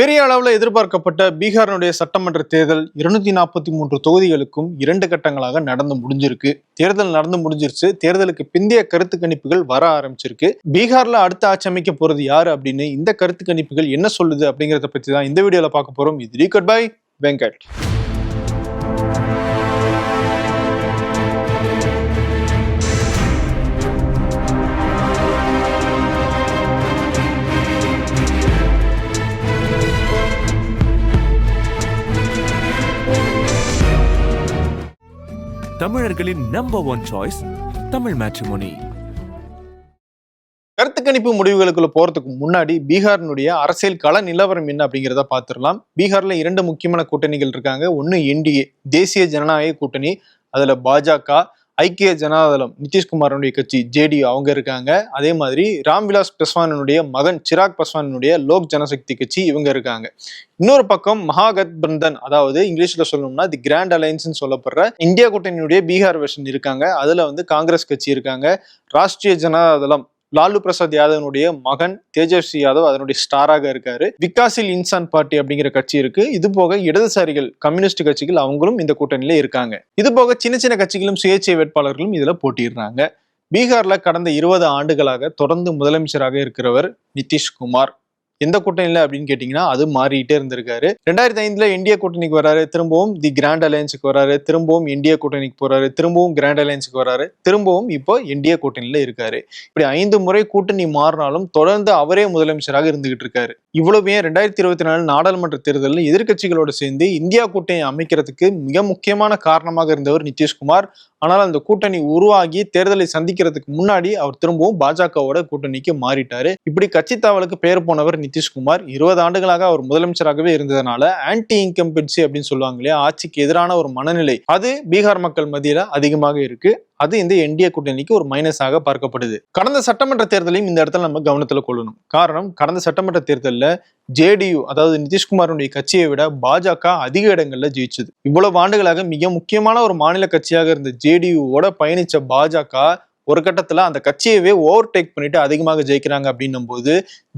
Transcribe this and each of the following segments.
பெரிய அளவில் எதிர்பார்க்கப்பட்ட பீகாரினுடைய சட்டமன்ற தேர்தல் இருநூத்தி நாற்பத்தி மூன்று தொகுதிகளுக்கும் இரண்டு கட்டங்களாக நடந்து முடிஞ்சிருக்கு. தேர்தல் நடந்து முடிஞ்சிருச்சு. தேர்தலுக்கு பிந்தைய கருத்து கணிப்புகள் வர ஆரம்பிச்சிருக்கு. பீகார்ல அடுத்த ஆட்சி அமைக்க போறது யாரு அப்படின்னு இந்த கருத்து கணிப்புகள் என்ன சொல்லுது அப்படிங்கறத பத்தி தான் இந்த வீடியோல பார்க்க போறோம். இது ரீகட் பை வெங்கட். தமிழர்களின் number one choice Tamil Matrimony கருத்து கணிப்பு முடிவுகளுக்குள்ள போறதுக்கு முன்னாடி பீகாரினுடைய அரசியல் கள நிலவரம் என்ன அப்படிங்கிறத பார்த்துடலாம். பீகார்ல இரண்டு முக்கியமான கூட்டணிகள் இருக்காங்க. ஒன்னு என்டிஏ தேசிய ஜனநாயக கூட்டணி அதுல பாஜக. ஐக்கிய ஜனதாதளம் நிதிஷ்குமாரனுடைய கட்சி ஜேடியு அவங்க இருக்காங்க. அதே மாதிரி ராம்விலாஸ் பஸ்வானனுடைய மகன் சிராக் பஸ்வானனுடைய லோக் ஜனசக்தி கட்சி இவங்க இருக்காங்க. இன்னொரு பக்கம் மகாகத்பந்தன் அதாவது இங்கிலீஷ்ல சொல்லணும்னா தி கிராண்ட் அலையன்ஸ் சொல்லப்படுற இந்தியா கூட்டணியுடைய பீகார் வெர்ஷன் இருக்காங்க. அதுல வந்து காங்கிரஸ் கட்சி இருக்காங்க. ராஷ்டிரிய ஜனதாதளம் லாலு பிரசாத் யாதவனுடைய மகன் தேஜஸ்வி யாதவ் அதனுடைய ஸ்டாராக இருக்காரு. விகாசில் இன்சான் பார்ட்டி அப்படிங்கிற கட்சி இருக்கு. இது போக இடதுசாரிகள் கம்யூனிஸ்ட் கட்சிகள் அவங்களும் இந்த கூட்டணியில இருக்காங்க. இது போக சின்ன சின்ன கட்சிகளும் சுயேட்சை வேட்பாளர்களும் இதுல போட்டிடுறாங்க பீகார்ல கடந்த இருபது ஆண்டுகளாக தொடர்ந்து முதலமைச்சராக இருக்கிறவர் நிதிஷ்குமார். எந்த கூட்டணியில் அப்படின்னு கேட்டீங்கன்னா அது மாறிட்டே இருந்திருக்காரு. ரெண்டாயிரத்தி ஐந்துல இந்திய கூட்டணிக்கு வராரு திரும்பவும் தி கிராண்ட் அலையன்ஸுக்கு வராரு திரும்பவும் இந்திய கூட்டணிக்கு போறாரு திரும்பவும் கிராண்ட் அலையன்ஸுக்கு வராரு திரும்பவும் இப்போ இந்திய கூட்டணியில இருக்காரு. இப்படி ஐந்து முறை கூட்டணி மாறினாலும் தொடர்ந்து அவரே முதலமைச்சராக இருந்துகிட்டு இருக்காரு. இவ்வளவு ஏன் ரெண்டாயிரத்தி இருபத்தி நாலு நாடாளுமன்ற தேர்தலில் எதிர்கட்சிகளோடு சேர்ந்து இந்தியா கூட்டணி அமைக்கிறதுக்கு மிக முக்கியமான காரணமாக இருந்தவர் நிதிஷ்குமார். ஆனால் அந்த கூட்டணி உருவாகி தேர்தலை சந்திக்கிறதுக்கு முன்னாடி அவர் திரும்பவும் பாஜகவோட கூட்டணிக்கு மாறிட்டாரு. இப்படி கட்சி தாவலுக்கு பெயர் போனவர் நிதிஷ்குமார் இருபது ஆண்டுகளாக அவர் முதலமைச்சராகவே இருந்ததுனால ஆன்டி இன்கம்பன்சி அப்படின்னு சொல்லுவாங்க இல்லையா? ஆட்சிக்கு எதிரான ஒரு மனநிலை. அது பீகார் மக்கள் மத்தியில அதிகமாக இருக்கு. அது இந்த என்டிஏ கூட்டணிக்கு ஒரு மைனஸாக பார்க்கப்படுது. கடந்த சட்டமன்ற தேர்தலையும் இந்த இடத்துல நம்ம கவனத்துல கொள்ளணும். காரணம் கடந்த சட்டமன்ற தேர்தலில் ஜேடியு அதாவது நிதிஷ்குமாருடைய கட்சியை விட பாஜக அதிக இடங்கள்ல ஜெயிச்சது. இவ்வளவு ஆண்டுகளாக மிக முக்கியமான ஒரு மாநில கட்சியாக இருந்த ஜேடியுவோட பயணிச்ச பாஜக ஒரு கட்டத்தில் அந்த கட்சியவே ஓவர் டேக் பண்ணிட்டு அதிகமாக ஜெயிக்கிறாங்க அப்படின்னும் போது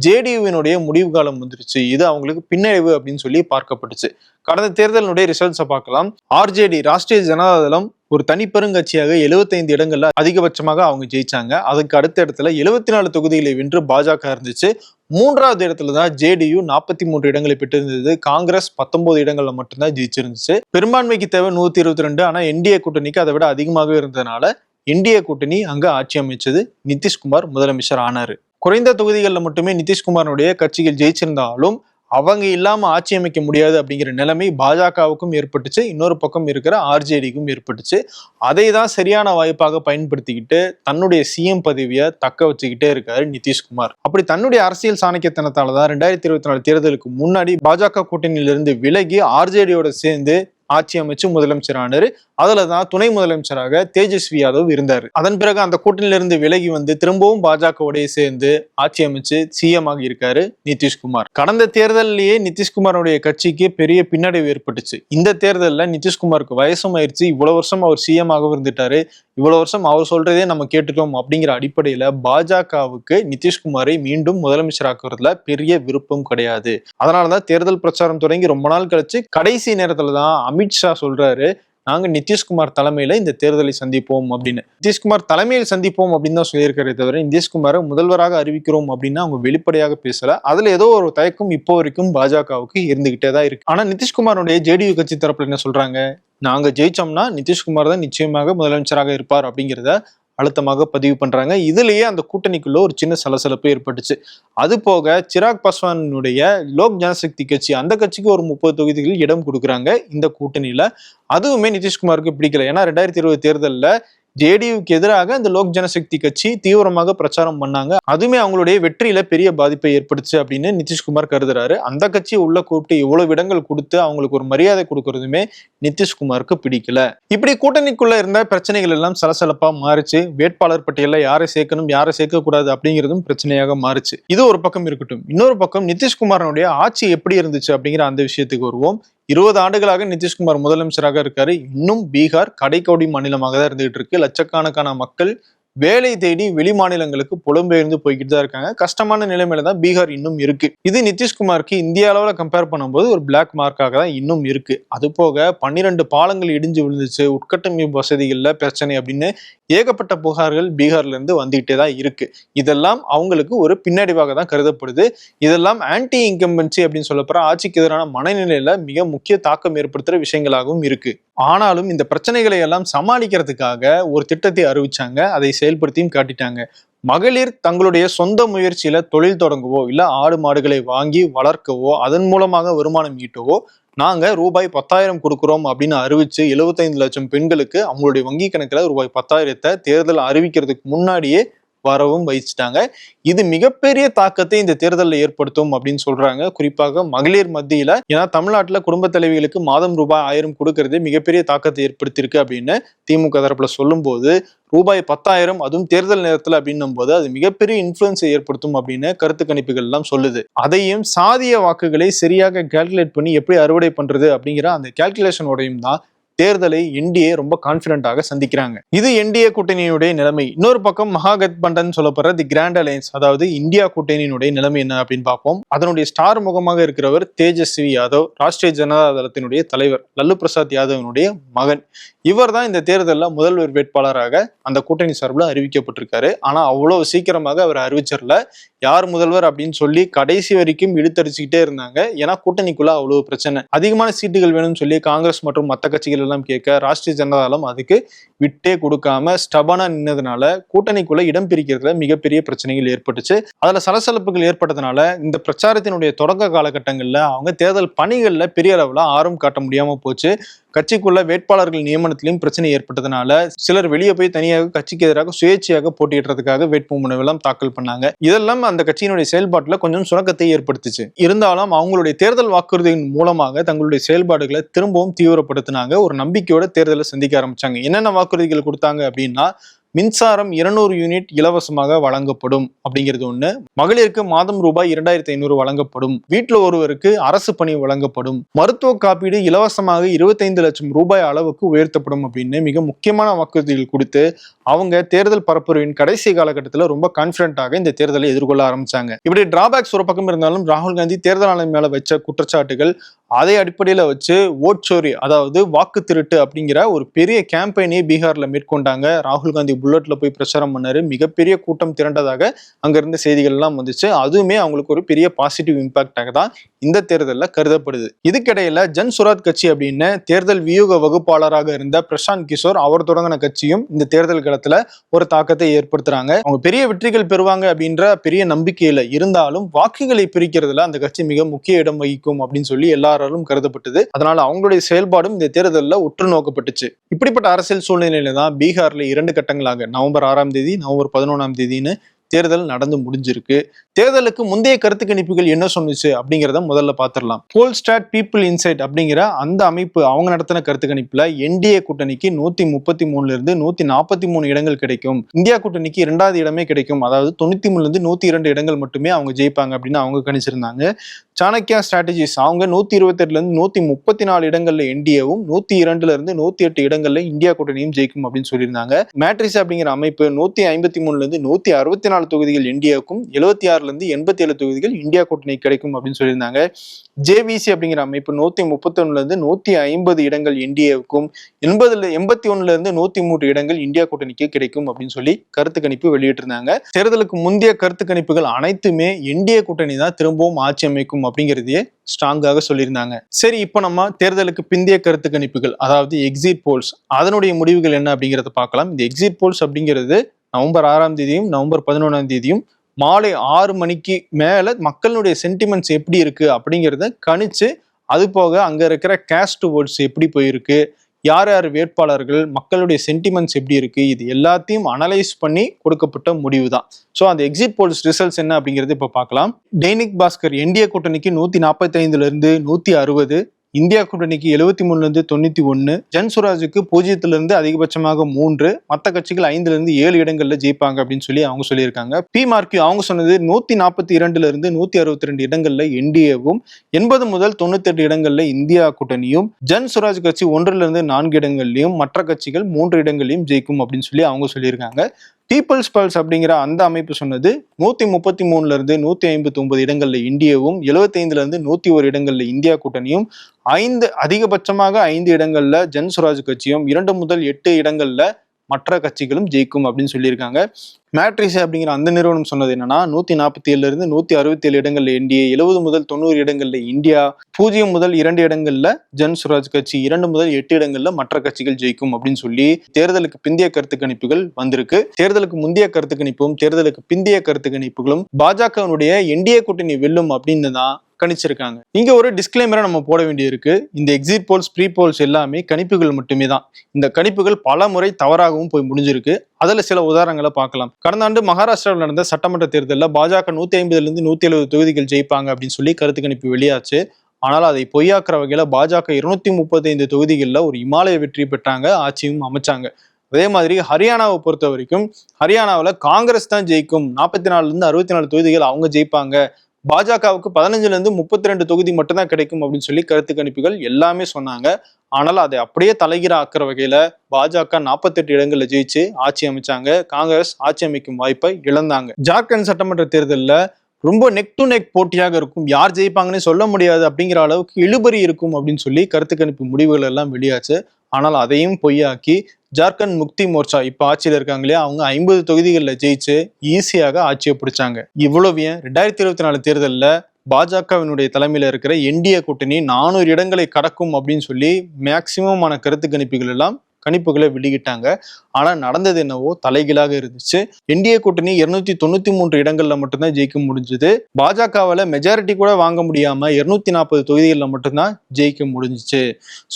ஜேடியுவினுடைய முடிவு காலம் வந்துருச்சு. இது அவங்களுக்கு பின்னடைவு அப்படின்னு சொல்லி பார்க்கப்பட்டுச்சு. கடந்த தேர்தலினுடைய ரிசல்ட்ஸை பார்க்கலாம். ஆர்ஜேடி ராஷ்டிரிய ஜனதாதளம் ஒரு தனிப்பெருங்கட்சியாக 75 இடங்கள்ல அதிகபட்சமாக அவங்க ஜெயிச்சாங்க. அதுக்கு அடுத்த இடத்துல எழுபத்தி நாலு தொகுதிகளை வென்று பாஜக இருந்துச்சு. மூன்றாவது இடத்துல தான் ஜேடியு நாற்பத்தி மூன்று இடங்களை பெற்றிருந்தது. காங்கிரஸ் பத்தொன்பது இடங்கள்ல மட்டும்தான் ஜெயிச்சிருந்துச்சு. பெரும்பான்மைக்கு தேவை நூத்தி இருபத்தி ரெண்டு. ஆனா என்டிஏ கூட்டணிக்கு அதை விட அதிகமாகவே இருந்ததுனால இந்திய கூட்டணி அங்க ஆட்சி அமைச்சது நிதிஷ்குமார் முதலமைச்சர் ஆனார். குறைந்த தொகுதிகளில் மட்டுமே நிதிஷ்குமாரனுடைய கட்சிகள் ஜெயிச்சிருந்தாலும் அவங்க இல்லாம ஆட்சி அமைக்க முடியாது அப்படிங்கிற நிலைமை பாஜகவுக்கும் ஏற்பட்டுச்சு. இன்னொரு பக்கம் இருக்கிற ஆர்ஜேடிக்கும் ஏற்பட்டுச்சு. அதை தான் சரியான வாய்ப்பாக பயன்படுத்திக்கிட்டு தன்னுடைய சிஎம் பதவியை தக்க வச்சுக்கிட்டே இருக்காரு நிதிஷ்குமார். அப்படி தன்னுடைய அரசியல் சாணக்கியத்தனத்தால தான் ரெண்டாயிரத்தி இருபத்தி நாலு தேர்தலுக்கு முன்னாடி பாஜக கூட்டணியிலிருந்து விலகி ஆர்ஜேடியோட சேர்ந்து ஆட்சி அமைச்சு முதலமைச்சர் ஆனாரு. அதுல தான் துணை முதலமைச்சராக தேஜஸ்வி யாதவ் இருந்தார். அதன் பிறகு அந்த கூட்டணியிலிருந்து விலகி வந்து திரும்பவும் பாஜகவுடைய சேர்ந்து ஆட்சி அமைச்சு சிஎம் ஆகி இருக்காரு நிதிஷ்குமார். கடந்த தேர்தலிலேயே நிதிஷ்குமாரோடைய கட்சிக்கு பெரிய பின்னடைவு ஏற்பட்டுச்சு. இந்த தேர்தலில் நிதிஷ்குமாருக்கு வயசும் ஆயிடுச்சு இவ்வளவு வருஷம் அவர் சிஎம் ஆக இருந்துட்டாரு. இவ்வளவு வருஷம் அவர் சொல்றதே நம்ம கேட்டுட்டோம் அப்படிங்கிற அடிப்படையில பாஜகவுக்கு நிதிஷ்குமாரை மீண்டும் முதலமைச்சராக்குறதுல பெரிய விருப்பம் கிடையாது. அதனாலதான் தேர்தல் பிரச்சாரம் தொடங்கி ரொம்ப நாள் கழிச்சு கடைசி நேரத்துல தான் அமித்ஷா சொல்றாரு நாங்க நிதிஷ்குமார் தலைமையில இந்த தேர்தலை சந்திப்போம் அப்படின்னு. நிதிஷ்குமார் தலைமையில் சந்திப்போம் அப்படின்னு தான் சொல்லியிருக்காரே தவிர நிதிஷ்குமாரை முதல்வராக அறிவிக்கிறோம் அப்படின்னு அவங்க வெளிப்படையாக பேசல. அதுல ஏதோ ஒரு தயக்கம் இப்போ வரைக்கும் பாஜகவுக்கு இருந்துகிட்டே தான் இருக்கு. ஆனா நிதிஷ்குமாரோடைய ஜேடியு கட்சி தரப்புல என்ன சொல்றாங்க? நாங்க ஜெயிச்சோம்னா நிதிஷ்குமார் தான் நிச்சயமாக முதலமைச்சராக இருப்பார் அப்படிங்கிறத அழுத்தமாக பதிவு பண்றாங்க. இதுலயே அந்த கூட்டணிக்குள்ள ஒரு சின்ன சலசலப்பு ஏற்பட்டுச்சு. அது போக சிராக் பாஸ்வானுடைய லோக் ஜனசக்தி கட்சி அந்த கட்சிக்கு ஒரு முப்பது தொகுதிகளில் இடம் கொடுக்குறாங்க இந்த கூட்டணியில. அதுவுமே நிதிஷ்குமாருக்கு பிடிக்கல. ஏன்னா ரெண்டாயிரத்தி இருபது தேர்தலில் ஜேடியுக்கு எதிராக இந்த லோக் ஜனசக்தி கட்சி தீவிரமாக பிரச்சாரம் பண்ணாங்க. அதுவுமே அவங்களுடைய வெற்றியில பெரிய பாதிப்பை ஏற்படுச்சு அப்படின்னு நிதிஷ்குமார் கருதுறாரு. அந்த கட்சியை உள்ள கூப்பிட்டு இவ்வளவு இடங்கள் கொடுத்து அவங்களுக்கு ஒரு மரியாதை கொடுக்கறதுமே நிதிஷ்குமாருக்கு பிடிக்கல. இப்படி கூட்டணிக்குள்ள இருந்த பிரச்சனைகள் எல்லாம் சலசலப்பா மாறுச்சு. வேட்பாளர் பட்டியல யாரை சேர்க்கணும் யாரை சேர்க்க கூடாது அப்படிங்கிறதும் பிரச்சனையாக மாறுச்சு. இது ஒரு பக்கம் இருக்கட்டும். இன்னொரு பக்கம் நிதிஷ்குமாரனுடைய ஆட்சி எப்படி இருந்துச்சு அப்படிங்கிற அந்த விஷயத்துக்கு வருவோம். இருபது ஆண்டுகளாக நிதிஷ்குமார் முதலமைச்சராக இருக்காரு. இன்னும் பீகார் கடைக்கோடி மாநிலமாக தான் இருந்துகிட்டு இருக்கு. லட்சக்கணக்கான மக்கள் வேலை தேடி வெளி மாநிலங்களுக்கு புலம்பெயர்ந்து போய்கிட்டு தான் இருக்காங்க. கஷ்டமான நிலைமையில தான் பீகார் இன்னும் இருக்கு. இது நிதிஷ்குமாருக்கு இந்திய அளவில் கம்பேர் பண்ணும்போது ஒரு பிளாக் மார்க்காக தான் இன்னும் இருக்கு. அது போக பன்னிரெண்டு பாலங்கள் இடிஞ்சு விழுந்துச்சு உட்கட்டமைப்பு வசதிகளில் பிரச்சனை அப்படின்னு ஏகப்பட்ட புகார்கள் பீகார்ல இருந்து வந்துகிட்டே தான் இருக்கு. இதெல்லாம் அவங்களுக்கு ஒரு பின்னடைவாக தான் கருதப்படுது. இதெல்லாம் ஆன்டி இன்கம்பன்சி அப்படின்னு சொல்லப்படுற ஆட்சிக்கு எதிரான மனநிலையில மிக முக்கிய தாக்கம் ஏற்படுத்துகிற விஷயங்களாகவும் இருக்கு. ஆனாலும் இந்த பிரச்சனைகளை எல்லாம் சமாளிக்கிறதுக்காக ஒரு திட்டத்தை அறிவிச்சாங்க. அதை செயல்படுத்தியும் காட்டிட்டாங்க. மகளிர் தங்களுடைய சொந்த முயற்சியில தொழில் தொடங்கவோ இல்ல ஆடு மாடுகளை வாங்கி வளர்க்கவோ அதன் மூலமாக வருமானம் ஈட்டவோ நாங்க ரூபாய் பத்தாயிரம் கொடுக்குறோம் அப்படின்னு அறிவிச்சு 75 லட்சம் பெண்களுக்கு அவங்களுடைய வங்கி கணக்குல ரூபாய் பத்தாயிரத்தை தேர்தல் அறிவிக்கிறதுக்கு முன்னாடியே வரவும் வைச்சிட்டாங்க. இது மிகப்பெரிய தாக்கத்தை இந்த தேர்தலில் ஏற்படுத்தும் அப்படின்னு சொல்றாங்க. குறிப்பாக மகளிர் மத்தியில ஏன்னா தமிழ்நாட்டில் குடும்ப தலைவிகளுக்கு மாதம் ரூபாய் ஆயிரம் கொடுக்கறது மிகப்பெரிய தாக்கத்தை ஏற்படுத்தியிருக்கு அப்படின்னு திமுக தரப்புல சொல்லும்போது ரூபாய் பத்தாயிரம் அதுவும் தேர்தல் நேரத்தில் அப்படின்னும் போது அது மிகப்பெரிய இன்ஃபுளுன்ஸை ஏற்படுத்தும் அப்படின்னு கருத்து கணிப்புகள் எல்லாம் சொல்லுது. அதையும் சாதிய வாக்குகளை சரியாக கால்குலேட் பண்ணி எப்படி அறுவடை பண்றது அப்படிங்கிற அந்த கால்குலேஷனோடையும் தான் தேர்தலை என்டிஏ ரொம்ப கான்பிடண்டாக சந்திக்கிறாங்க. இது என்டிஏ கூட்டணியினுடைய நிலைமை. இன்னொரு பக்கம் மகாகத்பண்டன் சொல்லப்படுற தி கிராண்ட் அலையன்ஸ் அதாவது இந்தியா கூட்டணியினுடைய நிலைமை என்ன அப்படின்னு பார்ப்போம். அதனுடைய ஸ்டார் முகமாக இருக்கிறவர் தேஜஸ்வி யாதவ் ராஷ்டிரிய ஜனதா தளத்தினுடைய தலைவர் லல்லு பிரசாத் யாதவனுடைய மகன். இவர் தான் இந்த தேர்தலில் முதல்வர் வேட்பாளராக அந்த கூட்டணி சார்பில் அறிவிக்கப்பட்டிருக்காரு. ஆனா அவ்வளவு சீக்கிரமாக அவர் அறிவிச்சிடல யார் முதல்வர் அப்படின்னு சொல்லி கடைசி வரைக்கும் இழுத்தடிச்சுக்கிட்டே இருந்தாங்க. ஏன்னா கூட்டணிக்குள்ள அவ்வளவு பிரச்சனை. அதிகமான சீட்டுகள் வேணும்னு சொல்லி காங்கிரஸ் மற்றும் மற்ற கட்சிகள் எல்லாம் கேட்க ராஷ்டிரிய ஜனதாதளம் அதுக்கு விட்டே கொடுக்காம ஸ்டபனா நின்னதுனால கூட்டணிக்குள்ள இடம் பிரிக்கிறதுல மிகப்பெரிய பிரச்சனைகள் ஏற்பட்டுச்சு. அதுல சலசலப்புகள் ஏற்பட்டதுனால இந்த பிரச்சாரத்தினுடைய தொடக்க காலகட்டங்கள்ல அவங்க தேர்தல் பணிகள்ல பெரிய அளவுல ஆர்வம் காட்ட முடியாம போச்சு. கட்சிக்குள்ள வேட்பாளர்கள் நியமனத்திலையும் பிரச்சனை ஏற்பட்டதுனால சிலர் வெளியே போய் தனியாக கட்சிக்கு எதிராக சுயேட்சையாக போட்டியிடுறதுக்காக வேட்புமனு எல்லாம் தாக்கல் பண்ணாங்க. இதெல்லாம் அந்த கட்சியினுடைய செயல்பாட்டில் கொஞ்சம் சுணக்கத்தை ஏற்படுத்துச்சு. இருந்தாலும் அவங்களுடைய தேர்தல் வாக்குறுதியின் மூலமாக தங்களுடைய செயல்பாடுகளை திரும்பவும் தீவிரப்படுத்தினாங்க. ஒரு நம்பிக்கையோட தேர்தலை சந்திக்க ஆரம்பிச்சாங்க. என்னென்ன வாக்குறுதிகள் கொடுத்தாங்க அப்படின்னா மின்சாரம் இருநூறு யூனிட் இலவசமாக வழங்கப்படும் அப்படிங்கிறது ஒண்ணு. மகளிருக்கு மாதம் ரூபாய் இரண்டாயிரத்தி ஐநூறு வழங்கப்படும். வீட்டுல ஒருவருக்கு அரசு பணி வழங்கப்படும். மருத்துவ காப்பீடு இலவசமாக இருபத்தைந்து லட்சம் ரூபாய் அளவுக்கு உயர்த்தப்படும் அப்படின்னு மிக முக்கியமான வாக்குறுதிகள் கொடுத்து அவங்க தேர்தல் பரப்புரையின் கடைசி காலகட்டத்தில் ரொம்ப கான்பிடண்டாக இந்த தேர்தலை எதிர்கொள்ள ஆரம்பிச்சாங்க. இப்படி டிராபேக்ஸ் ஒரு பக்கம் இருந்தாலும் ராகுல் காந்தி தேர்தல் ஆணையம் மேல வச்ச குற்றச்சாட்டுகள் அதை அடிப்படையில் வச்சு ஓட் சோரி அதாவது வாக்கு திருட்டு அப்படிங்கிற ஒரு பெரிய கேம்பெயினே பீகாரில் மேற்கொண்டாங்க. ராகுல் காந்தி புல்லட்ல போய் பிரச்சாரம் பண்ணார். மிகப்பெரிய கூட்டம் திரண்டதாக அங்கேருந்து செய்திகள்லாம் வந்துச்சு. அதுவுமே அவங்களுக்கு ஒரு பெரிய பாசிட்டிவ் இம்பாக்டாக தான் இந்த தேர்தலில் கருதப்படுது. இதுக்கிடையில ஜன் சுராத் கட்சி அப்படின்னு தேர்தல் வியூக வகுப்பாளராக இருந்த பிரசாந்த் கிஷோர் அவர் தொடங்கின கட்சியும் இந்த தேர்தல் களத்துல ஒரு தாக்கத்தை ஏற்படுத்துறாங்க. அவங்க பெரிய வெற்றிகள் பெறுவாங்க அப்படின்ற பெரிய நம்பிக்கையில இருந்தாலும் வாக்குகளை பிரிக்கிறதுல அந்த கட்சி மிக முக்கிய இடம் வகிக்கும் அப்படின்னு சொல்லி எல்லாரும் எல்லாராலும் கருதப்பட்டது. அதனால அவங்களுடைய செயல்பாடும் இந்த தேர்தலில் உற்று நோக்கப்பட்டுச்சு. இப்படிப்பட்ட அரசியல் சூழ்நிலையில தான் பீகார்ல இரண்டு கட்டங்களாக நவம்பர் ஆறாம் தேதி நவம்பர் பதினொன்றாம் தேதின்னு தேர்தல் நடந்து முடிஞ்சிருக்கு. தேர்தலுக்கு முந்தைய கருத்து கணிப்புகள் என்ன சொன்னுச்சு அப்படிங்கிறத முதல்ல பார்த்துடலாம் போல் ஸ்டாட் பீப்புள் இன்சைட் அப்படிங்கிற அந்த அமைப்பு அவங்க நடத்தின கருத்து கணிப்புல என்டிஏ கூட்டணிக்கு நூத்தி முப்பத்தி மூணுல இருந்து நூத்தி நாற்பத்தி மூணு இடங்கள் கிடைக்கும். இந்தியா கூட்டணிக்கு இரண்டாவது இடமே கிடைக்கும். அதாவது தொண்ணூத்தி மூணுல இருந்து நூத்தி இரண்டு இடங்கள் மட்டுமே அவங்க ஜெயிப்பாங்க அப்படின்னு அவங்க கணிச்சிருந்தாங்க. சாணக்கியா ஸ்ட்ராட்டஜிஸ் அவங்க நூத்தி இருபத்தெட்டுல இருந்து நூத்தி முப்பத்தி நாலு இடங்கள்ல என்டிஏவும் நூத்தி இரண்டுல இருந்து நூத்தி எட்டு இடங்கள்ல இந்தியா கூட்டணியும் ஜெயிக்கும் அப்படின்னு சொல்லியிருந்தாங்க. மேட்ரிஸ் அப்படிங்கிற அமைப்பு நூத்தி ஐம்பத்தி மூணுல இருந்து நூத்தி அறுபத்தி நாலு தொகுதிகள் இந்தியாவுக்கும் எழுபத்தி ஆறுல இருந்து எண்பத்தி ஏழு தொகுதிகள் இந்தியா கூட்டணி கிடைக்கும் அப்படின்னு சொல்லியிருந்தாங்க. ஜேவிசி அப்படிங்கிற அமைப்பு நூத்தி முப்பத்தி நூற்றி இருந்து நூத்தி ஐம்பது இடங்கள் இந்தியாவுக்கும் எண்பதுல எண்பத்தி ஒன்னுலேருந்து இருந்து நூத்தி மூன்று இடங்கள் இந்தியா கூட்டணிக்கு கிடைக்கும் அப்படின்னு சொல்லி கருத்து கணிப்பு வெளியிட்டிருந்தாங்க. தேர்தலுக்கு முந்தைய கருத்து கணிப்புகள் அனைத்துமே இந்திய கூட்டணி தான் திரும்பவும் ஆட்சி அமைக்கும் அப்படிங்கிறதையே ஸ்ட்ராங்காக சொல்லியிருந்தாங்க. சரி இப்போ நம்ம தேர்தலுக்கு பிந்தைய கருத்து கணிப்புகள் அதாவது எக்ஸிட் போல்ஸ் அதனுடைய முடிவுகள் என்ன அப்படிங்கிறத பார்க்கலாம். இந்த எக்ஸிட் போல்ஸ் அப்படிங்கிறது நவம்பர் ஆறாம் தேதியும் நவம்பர் பதினொன்றாம் தேதியும் மாலை ஆறு மணிக்கு மேலே மக்களுடைய சென்டிமெண்ட்ஸ் எப்படி இருக்கு அப்படிங்கிறத கணிச்சு அது போக அங்கே இருக்கிற கேஸ்ட் ஓட்ஸ் எப்படி போயிருக்கு யார் யார் வேட்பாளர்கள் மக்களுடைய சென்டிமெண்ட்ஸ் எப்படி இருக்கு இது எல்லாத்தையும் அனலைஸ் பண்ணி கொடுக்கப்பட்ட முடிவு தான் ஸோ அந்த எக்ஸிட் போல்ஸ் ரிசல்ட்ஸ் என்ன அப்படிங்கிறது இப்போ பார்க்கலாம். டெய்னிக் பாஸ்கர் என்டிஏ கூட்டணிக்கு நூற்றி நாற்பத்தி நூற்றி அறுபது இந்தியா கூட்டணிக்கு எழுபத்தி மூணுலேருந்து தொண்ணூற்றி ஒன்று ஜன் சுராஜுக்கு பூஜ்ஜியத்திலிருந்து அதிகபட்சமாக மூன்று மற்ற கட்சிகள் ஐந்துலேருந்து ஏழு இடங்களில் ஜெயிப்பாங்க அப்படின்னு சொல்லி அவங்க சொல்லியிருக்காங்க. பி மார்க்யூ அவங்க சொன்னது நூற்றி நாற்பத்தி இரண்டுலேருந்து நூற்றி அறுபத்தி ரெண்டு இடங்களில் என்டிஏவும் எண்பது முதல் தொண்ணூத்தெட்டு இடங்களில் இந்தியா கூட்டணியும் ஜன் சுராஜ் கட்சி ஒன்றுல இருந்து நான்கு இடங்கள்லையும் மற்ற கட்சிகள் மூன்று இடங்களையும் ஜெயிக்கும் அப்படின்னு சொல்லி அவங்க சொல்லியிருக்காங்க. பீப்புள்ஸ் பல்ஸ் அப்படிங்கிற அந்த அமைப்பு சொன்னது நூத்தி முப்பத்தி மூணுல இருந்து நூத்தி ஐம்பத்தி ஒன்பது இடங்கள்ல இந்தியாவும் 75 இருந்து நூத்தி ஒரு இடங்கள்ல இந்தியா கூட்டணியும் ஐந்து அதிகபட்சமாக ஐந்து இடங்கள்ல ஜன் சுராஜ் கட்சியும் இரண்டு முதல் எட்டு இடங்கள்ல மற்ற கட்சிகளும் ஜெயிக்கும் அப்படின்னு சொல்லியிருக்காங்க. மேட்ரிஸ் அப்படிங்கிற அந்த நிறுவனம் சொன்னது என்னன்னா நூத்தி நாற்பத்தி ஏழுல இருந்து நூத்தி அறுபத்தி ஏழு இடங்கள்ல என்டிஏ எழுபது முதல் தொண்ணூறு இடங்கள்ல இந்தியா பூஜ்ஜியம் முதல் இரண்டு இடங்கள்ல ஜன் சுராஜ் கட்சி இரண்டு முதல் எட்டு இடங்கள்ல மற்ற கட்சிகள் ஜெயிக்கும் அப்படின்னு சொல்லி தேர்தலுக்கு பிந்தைய கருத்து கணிப்புகள் வந்திருக்கு. தேர்தலுக்கு முந்தைய கருத்து கணிப்பும் தேர்தலுக்கு பிந்தைய கருத்து கணிப்புகளும் பாஜகவினுடைய என்டிஏ கூட்டணி வெல்லும் அப்படின்னு தான் கணிச்சிருக்காங்க. இங்க ஒரு டிஸ்கிளைமரை நம்ம போட வேண்டியிருக்கு. இந்த எக்ஸிட் போல்ஸ் ப்ரீ போல்ஸ் எல்லாமே கணிப்புகள் மட்டுமே தான். இந்த கணிப்புகள் பல முறை தவறாகவும் போய் முடிஞ்சிருக்கு. அதில் சில உதாரணங்களை பார்க்கலாம். கடந்த ஆண்டு மகாராஷ்டிராவில் நடந்த சட்டமன்ற தேர்தலில் பாஜக நூத்தி ஐம்பதுல இருந்து நூத்தி எழுபது தொகுதிகள் ஜெயிப்பாங்க அப்படின்னு சொல்லி கருத்து கணிப்பு வெளியாச்சு. ஆனால் அதை பொய்யாக்குற வகையில் பாஜக இருநூத்தி முப்பத்தைந்து தொகுதிகளில் ஒரு இமாலய வெற்றி பெற்றாங்க ஆட்சியும் அமைச்சாங்க. அதே மாதிரி ஹரியானாவை பொறுத்த வரைக்கும் ஹரியானாவில் காங்கிரஸ் தான் ஜெயிக்கும். நாற்பத்தி நாலுலேருந்து அறுபத்தி நாலு தொகுதிகள் அவங்க ஜெயிப்பாங்க. பாஜகவுக்கு பதினஞ்சுல இருந்து முப்பத்தி ரெண்டு தொகுதி மட்டும்தான் கிடைக்கும் அப்படின்னு சொல்லி கருத்து கணிப்புகள் எல்லாமே சொன்னாங்க. ஆனால் அதை அப்படியே தலைகீழ ஆக்குற வகையில பாஜக நாற்பத்தெட்டு இடங்கள்ல ஜெயிச்சு ஆட்சி அமைச்சாங்க. காங்கிரஸ் ஆட்சி அமைக்கும் வாய்ப்பை இழந்தாங்க. ஜார்க்கண்ட் சட்டமன்ற தேர்தலில் ரொம்ப நெக் டு நெக் போட்டியாக இருக்கும். யார் ஜெயிப்பாங்கன்னு சொல்ல முடியாது அப்படிங்கிற அளவுக்கு இழுபறி இருக்கும் அப்படின்னு சொல்லி கருத்து கணிப்பு முடிவுகள் எல்லாம் வெளியாச்சு. ஆனால் அதையும் பொய்யாக்கி ஜார்க்கண்ட் முக்தி மோர்ச்சா இப்போ ஆட்சியில் இருக்காங்க இல்லையா? அவங்க ஐம்பது தொகுதிகளில் ஜெயிச்சு ஈஸியாக ஆட்சியை பிடிச்சாங்க. இவ்வளவு ஏன்? ரெண்டாயிரத்தி இருபத்தி நாலு தேர்தலில் பாஜகவினுடைய தலைமையில் இருக்கிற என்டிஏ கூட்டணி நானூறு இடங்களை கடக்கும் அப்படின்னு சொல்லி மேக்சிமமான கருத்து கணிப்புகள் எல்லாம் கணிப்புகளை வெளியிட்டாங்க. ஆனால் நடந்தது என்னவோ தலைகீழாக இருந்துச்சு. என்டிஏ கூட்டணி இருநூத்தி தொண்ணூத்தி மூன்று இடங்கள்ல மட்டும்தான் ஜெயிக்க முடிஞ்சது. பாஜகவில் மெஜாரிட்டி கூட வாங்க முடியாம இருநூத்தி நாற்பது தொகுதிகளில் மட்டும்தான் ஜெயிக்க முடிஞ்சிச்சு.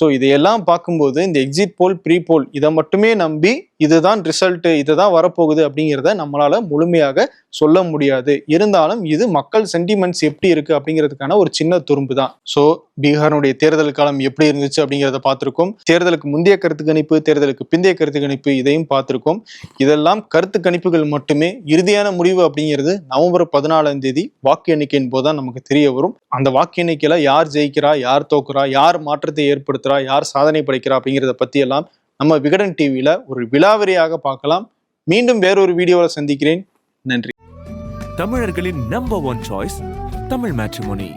ஸோ இதையெல்லாம் பார்க்கும்போது இந்த எக்ஸிட் போல் ப்ரீ போல் இதை மட்டுமே நம்பி இதுதான் ரிசல்ட் இதுதான் வரப்போகுது அப்படிங்கிறத நம்மளால முழுமையாக சொல்ல முடியாது. இருந்தாலும் இது மக்கள் சென்டிமெண்ட்ஸ் எப்படி இருக்கு அப்படிங்கிறதுக்கான ஒரு சின்ன துரும்பு தான் ஸோ பீகாருடைய தேர்தல் காலம் எப்படி இருந்துச்சு அப்படிங்கிறத பார்த்துருக்கோம். தேர்தலுக்கு முந்தைய கருத்து கணிப்பு தேர்தலுக்கு பிந்தைய கருத்து கணிப்பு இதையும் பார்த்துருக்கோம். இதெல்லாம் கருத்து கணிப்புகள் மட்டுமே இறுதியான முடிவு அப்படிங்கிறது நவம்பர் பதினாலாம் தேதி வாக்கு எண்ணிக்கையின் போது தான் நமக்கு தெரிய வரும். அந்த வாக்கு எண்ணிக்கையில யார் ஜெயிக்கிறா யார் தோக்குறா யார் மாற்றத்தை ஏற்படுத்துறா யார் சாதனை படைக்கிறா அப்படிங்கிறத பத்தி எல்லாம் நம்ம விகடன் டிவியில ஒரு விலாவரியாக பார்க்கலாம். மீண்டும் வேறொரு வீடியோவில் சந்திக்கிறேன். நன்றி. தமிழர்களின் number one choice Tamil Matrimony